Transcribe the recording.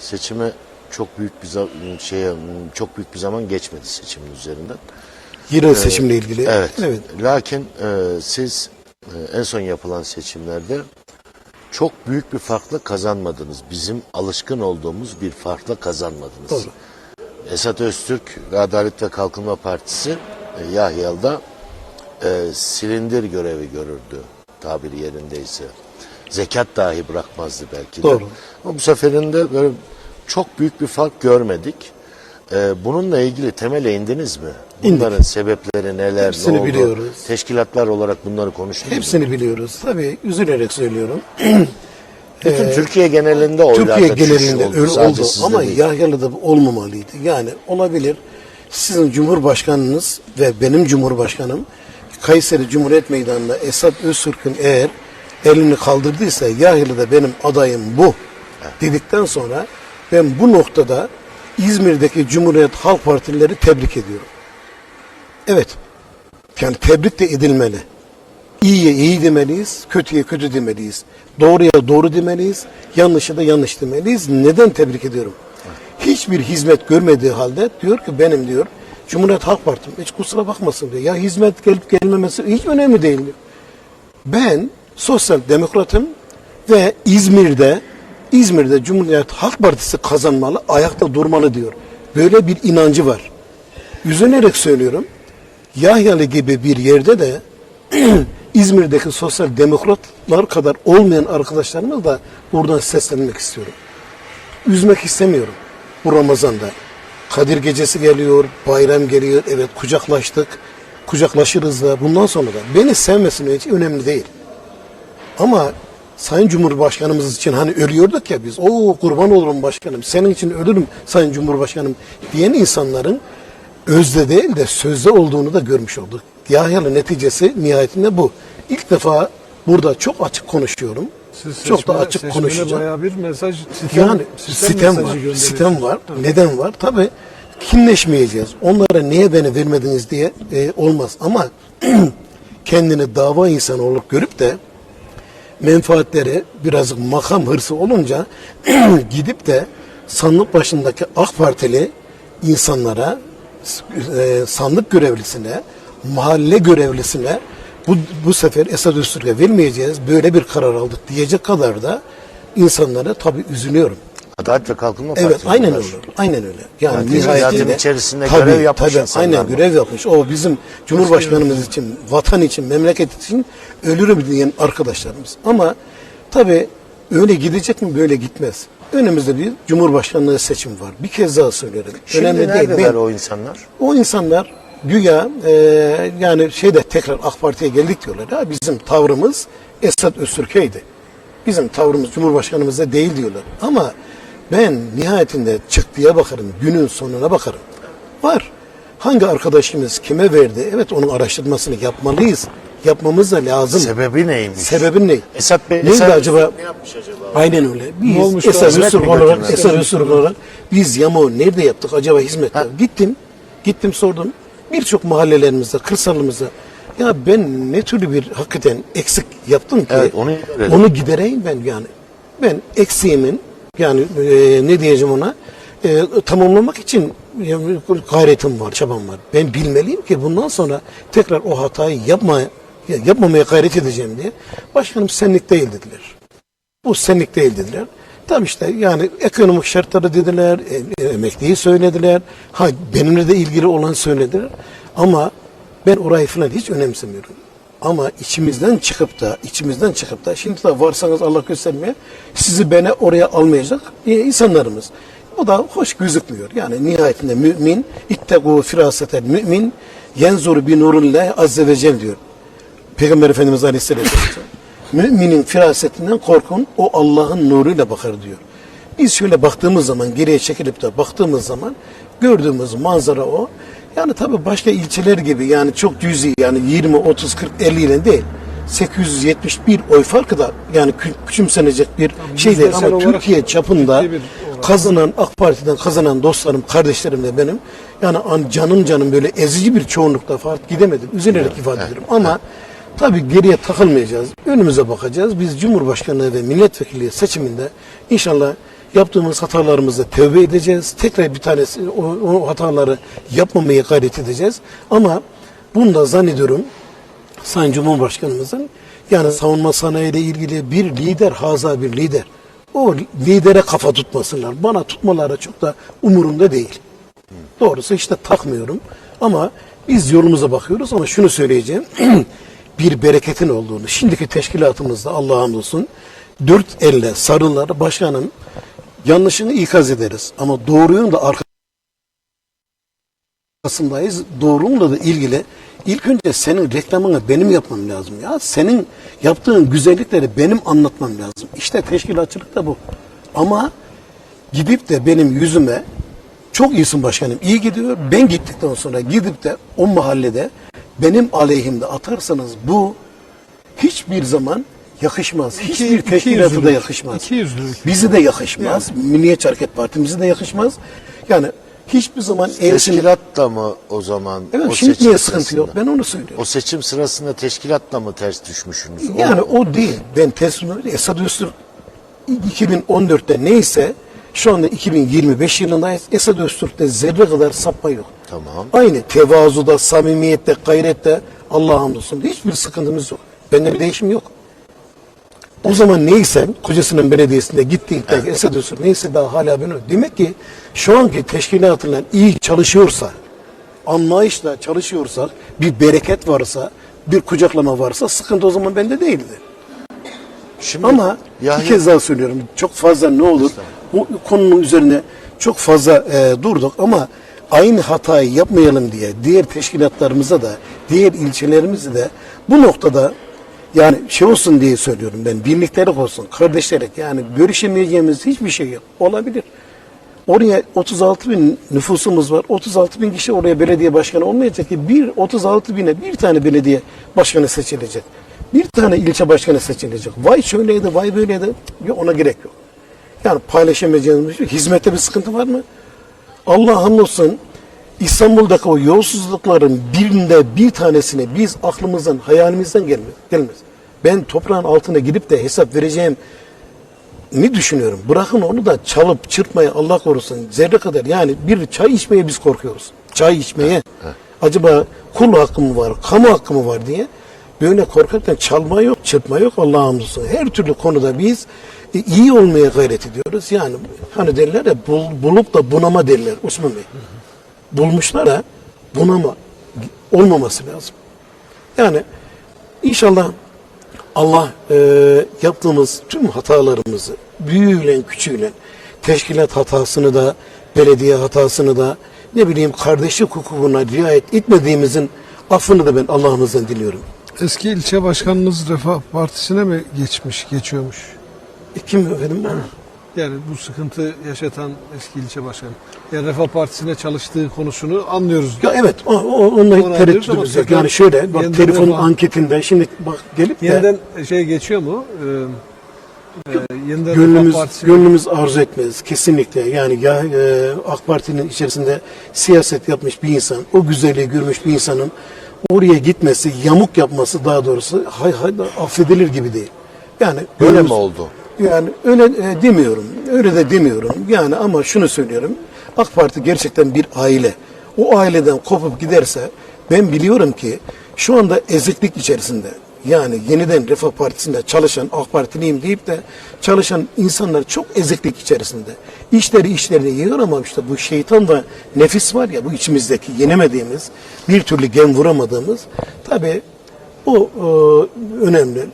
seçime çok büyük bir şeye çok büyük bir zaman geçmedi seçimin üzerinden. Yerel seçimle ilgili. Evet. Evet. Lakin e, siz e, en son yapılan seçimlerde çok büyük bir farkla kazanmadınız. Bizim alışkın olduğumuz bir farkla kazanmadınız. Doğru. Esat Öztürk ve Adalet ve Kalkınma Partisi e, Yahya'da e, silindir görevi görürdü tabiri yerindeyse. Zekat dahi bırakmazdı belki de. Doğru. Ama bu seferinde böyle çok büyük bir fark görmedik. E, bununla ilgili temele indiniz mi? İndik. Bunların sebepleri neler, Hepsini ne oldu? biliyoruz. Teşkilatlar olarak bunları konuştunuz mu? Hepsini biliyoruz. Tabii üzülerek söylüyorum. Bütün Türkiye genelinde oylarda Türkiye genelinde oldu. öyle oldu ama değil. Yahyalı'da olmamalıydı. Yani olabilir. Sizin Cumhurbaşkanınız ve benim Cumhurbaşkanım Kayseri Cumhuriyet Meydanı'nda Esad Öztürk'ün eğer elini kaldırdıysa Yahyalı'da benim adayım bu dedikten sonra ben bu noktada İzmir'deki Cumhuriyet Halk Partilileri tebrik ediyorum. Evet. Yani tebrik de edilmeli. İyiye iyi demeliyiz, kötüye kötü demeliyiz. Doğruya doğru demeliyiz, yanlışa da yanlış demeliyiz. Neden tebrik ediyorum? Hiçbir hizmet görmediği halde diyor ki benim diyor Cumhuriyet Halk Partim hiç kusura bakmasın diyor. Ya hizmet gelip gelmemesi hiç önemli değil diyor. Ben sosyal demokratım ve İzmir'de İzmir'de Cumhuriyet Halk Partisi kazanmalı, ayakta durmalı diyor. Böyle bir inancı var. Üzülerek söylüyorum. Yahyalı gibi bir yerde de İzmir'deki sosyal demokratlar kadar olmayan arkadaşlarımız da buradan seslenmek istiyorum. Üzmek istemiyorum bu Ramazan'da. Kadir gecesi geliyor, bayram geliyor. Evet kucaklaştık. Kucaklaşırız da bundan sonra da. Beni sevmesin hiç önemli değil. Ama Sayın Cumhurbaşkanımız için hani ölüyorduk ya biz. O kurban olurum başkanım. Senin için ölürüm Sayın Cumhurbaşkanım diyen insanların özde değil de sözde olduğunu da görmüş olduk. Yahyalı neticesi nihayetinde bu. İlk defa burada çok açık konuşuyorum. Siz çok da açık konuşacağım. bayağı bir mesaj, sitem, Yani sitem, mesajı var, sitem var. Neden var? Tabii kinleşmeyeceğiz. Onlara niye beni vermediniz diye e, olmaz. Ama kendini dava insanı olup görüp de menfaatleri birazcık makam hırsı olunca gidip de sandık başındaki AK Partili insanlara e, sandık görevlisine mahalle görevlisine bu, bu sefer Esad Öztürk'e vermeyeceğiz böyle bir karar aldık diyecek kadar da insanlara tabii üzülüyorum. Adalet ve Kalkınma Evet Partisi aynen bunlar. öyle. Aynen öyle. Yani, Yani nihayetinde içerisinde tabii, görev yapmış tabii, Aynen görev yapmış. O bizim Cumhurbaşkanımız için, vatan için, memleket için ölürüm diyen arkadaşlarımız. Ama tabii öyle gidecek mi böyle gitmez. Önümüzde bir Cumhurbaşkanlığı seçim var. Bir kez daha söylerim. Şimdi Önemli değil. neredeler Ben- o insanlar? o insanlar güya e, yani şeyde tekrar AK Parti'ye geldik diyorlar. Ha, bizim tavrımız Esad Öztürk'eydi. Bizim tavrımız Cumhurbaşkanımızda değil diyorlar. Ama ben nihayetinde çıktıya bakarım, günün sonuna bakarım. Var. Hangi arkadaşımız kime verdi? Evet onun araştırmasını yapmalıyız. Yapmamız da lazım. Sebebi neymiş? Sebebi ne? Esat Bey, Neydi Esat acaba? ne yapmış acaba? Aynen öyle. Biz Ne olmuş Esad da hizmet Öztürk mi olarak? Esad Öztürk olarak biz Yamo nerede yaptık acaba hizmet? Gittim, gittim sordum. Birçok mahallelerimizde, kırsalımızda ya ben ne türlü bir hakikaten eksik yaptım ki Evet, onu onu gidereyim ben yani. Ben eksiğimin yani e, ne diyeceğim ona e, tamamlamak için e, gayretim var, çabam var. Ben bilmeliyim ki bundan sonra tekrar o hatayı yapma, yapmamaya gayret edeceğim diye. Başkanım senlik değil dediler. Bu senlik değil dediler. Tam işte yani ekonomik şartları dediler, e, e, emekliyi söylediler. Ha benimle de ilgili olan söylediler. Ama ben orayı falan hiç önemsemiyorum. Ama içimizden çıkıp da, içimizden çıkıp da, şimdi de varsanız Allah göstermeye, sizi beni oraya almayacak e, insanlarımız. O da hoş gözükmüyor. Yani nihayetinde mümin, ittegu firasetel mümin, yenzur bi nurullah azze ve cel diyor. Peygamber Efendimiz Aleyhisselatü Vesselam. Müminin firasetinden korkun, o Allah'ın nuruyla bakar diyor. Biz şöyle baktığımız zaman, geriye çekilip de baktığımız zaman gördüğümüz manzara o. Yani tabii başka ilçeler gibi yani çok cüzi yani 20, 30, 40, 50 ile değil. 871 oy farkı da yani kü- küçümsenecek bir şey değil ama Türkiye çapında kazanan AK Parti'den kazanan dostlarım, kardeşlerim de benim yani an, canım canım böyle ezici bir çoğunlukla fark gidemedim. Üzülerek ifade ediyorum ama tabii geriye takılmayacağız. Önümüze bakacağız. Biz Cumhurbaşkanlığı ve milletvekilliği seçiminde inşallah Yaptığımız hatalarımızı tövbe edeceğiz. Tekrar bir tanesi o, o hataları yapmamaya gayret edeceğiz. Ama bunda zannediyorum Sayın Cumhurbaşkanımızın yani savunma sanayi ile ilgili bir lider, haza bir lider. O lidere kafa tutmasınlar. Bana tutmaları çok da umurumda değil. Doğrusu işte takmıyorum. Ama biz yolumuza bakıyoruz ama şunu söyleyeceğim. bir bereketin olduğunu. Şimdiki teşkilatımızda Allah'a hamdolsun dört elle sarılar başkanın yanlışını ikaz ederiz. Ama doğruyun da arkasındayız. Doğrumla da ilgili ilk önce senin reklamını benim yapmam lazım ya. Senin yaptığın güzellikleri benim anlatmam lazım. İşte teşkilatçılık da bu. Ama gidip de benim yüzüme çok iyisin başkanım iyi gidiyor. Ben gittikten sonra gidip de o mahallede benim aleyhimde atarsanız bu hiçbir zaman yakışmaz. Hiçbir iki teşkilatı da yakışmaz. İki yüzlülük. Bizi de yakışmaz. Milliyetçi Hareket Partimize de yakışmaz. Yani hiçbir zaman. Teşkilat da mı o zaman Evet, o şimdi seçim niye sıkıntı yok? sırasında? Ben onu söylüyorum. O seçim sırasında teşkilatla mı ters düşmüşsünüz? O- Yani o değil. Ben teslim Esad Öztürk 2014'te neyse şu anda 2025 yılındayız. Esad Öztürk'te zerre kadar sapma yok. Tamam. Aynı tevazuda, samimiyette, gayrette Allah'a hamdolsun. Hiçbir sıkıntımız yok. Bende bir değişim yok. O zaman neyse Kocasinan Belediyesi'nde gittiğinde Öztürk neyse daha hala ben Demek ki şu anki teşkilatıyla iyi çalışıyorsa, anlayışla çalışıyorsak, bir bereket varsa, bir kucaklama varsa sıkıntı o zaman bende değildi. Şimdi Ama Yahya- bir kez daha söylüyorum çok fazla ne olur? Bu konunun üzerine çok fazla e, durduk ama aynı hatayı yapmayalım diye diğer teşkilatlarımıza da diğer ilçelerimize de bu noktada yani şey olsun diye söylüyorum ben birliktelik olsun kardeşlerek yani görüşemeyeceğimiz hiçbir şey yok olabilir. Oraya 36 bin nüfusumuz var. 36 bin kişi oraya belediye başkanı olmayacak ki bir 36 bine bir tane belediye başkanı seçilecek. Bir tane ilçe başkanı seçilecek. Vay şöyleydi, vay böyleydi. Yok, ona gerek yok. Yani paylaşamayacağımız bir şey. Hizmette bir sıkıntı var mı? Allah hamdolsun İstanbul'daki o yolsuzlukların birinde bir tanesini biz aklımızdan, hayalimizden gelmez. gelmez. Ben toprağın altına gidip de hesap vereceğim ne düşünüyorum? Bırakın onu da çalıp çırpmayı Allah korusun zerre kadar yani bir çay içmeye biz korkuyoruz. Çay içmeye. Acaba kul hakkı mı var, kamu hakkı mı var diye böyle korkarken çalma yok, çırpma yok Allah'a hamdolsun. Her türlü konuda biz e, iyi olmaya gayret ediyoruz. Yani hani derler ya bul- bulup da bunama derler Osman Bey. Bulmuşlar ha bunama olmaması lazım. Yani inşallah Allah e, yaptığımız tüm hatalarımızı büyüyle küçüğüyle teşkilat hatasını da belediye hatasını da ne bileyim kardeşlik hukukuna riayet etmediğimizin affını da ben Allah'ımızdan diliyorum. Eski ilçe başkanınız Refah Partisi'ne mi geçmiş, geçiyormuş? E, kim efendim? Yani bu sıkıntı yaşatan eski ilçe başkanı. Yani Refah Partisi'ne çalıştığı konusunu anlıyoruz. Ya evet o, o, onunla Onu anlıyoruz tereddütümüz yok. Yani şöyle bak telefon defa- anketinde şimdi bak gelip de Yeniden şey geçiyor mu? Ee, e, yeniden gönlümüz Refah Partisi gönlümüz arzu etmez kesinlikle. Yani ya e, AK Parti'nin içerisinde siyaset yapmış bir insan, o güzelliği görmüş bir insanın oraya gitmesi, yamuk yapması daha doğrusu hay hay affedilir gibi değil. Yani Böyle mi oldu? Yani öyle e, demiyorum. Öyle de demiyorum. Yani ama şunu söylüyorum. AK Parti gerçekten bir aile. O aileden kopup giderse ben biliyorum ki şu anda eziklik içerisinde yani yeniden Refah Partisi'nde çalışan AK Partiliyim deyip de çalışan insanlar çok eziklik içerisinde. İşleri işlerini yiyor ama işte bu şeytan ve nefis var ya bu içimizdeki yenemediğimiz bir türlü gem vuramadığımız tabi o e, önemli.